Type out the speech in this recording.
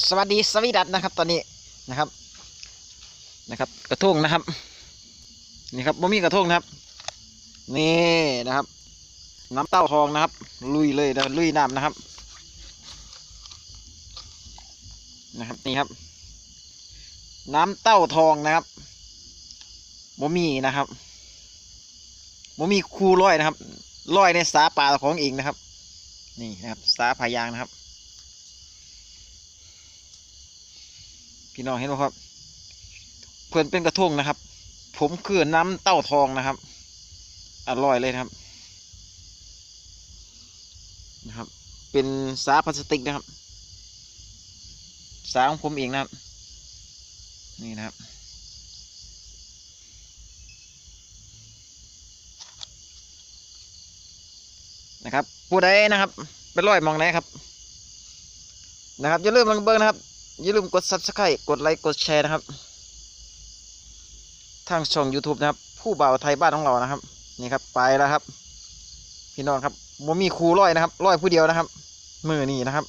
สวัสดีสวีดัตนะครับตอนนี้นะครับนะครับ กระทงนะครับนี่ครับบ่มีกระทงนะครับ นี่นะครับ น้ำเต้าทองนะครับ ลุยเลยนะลุยน้ำนะครับ นะครับนี่ครับ น้ำเต้าทองนะครับบ่มีนะครับบ่มีคูร้อยนะครับร้อยในสาป่าของเองนะครับ นี่นะครับสาพายางนะครับ พี่น้องเห็นไหมครับ เพื่อนเป็นกระทงนะครับ ผมคือน้ำเต้าทองนะครับ อร่อยเลยนะครับ นะครับ เป็นสาพลาสติกนะครับ สาของผมเองนะครับ นี่นะครับนะครับผู้ใดนะครับเป็นร้อยมองไหนครับ นะครับอย่าลืมลองเบิ้งนะครับ อย่าลืมกด subscribe กดไลค์กดแชร์นะครับ ทางช่อง YouTube นะครับ ผู้บ่าวไทยบ้านของเรานะครับ นี่ครับไปแล้วครับ พี่น้องครับบ่มีครูร้อยนะครับร้อยผู้เดียวนะครับ มือนี่นะครับ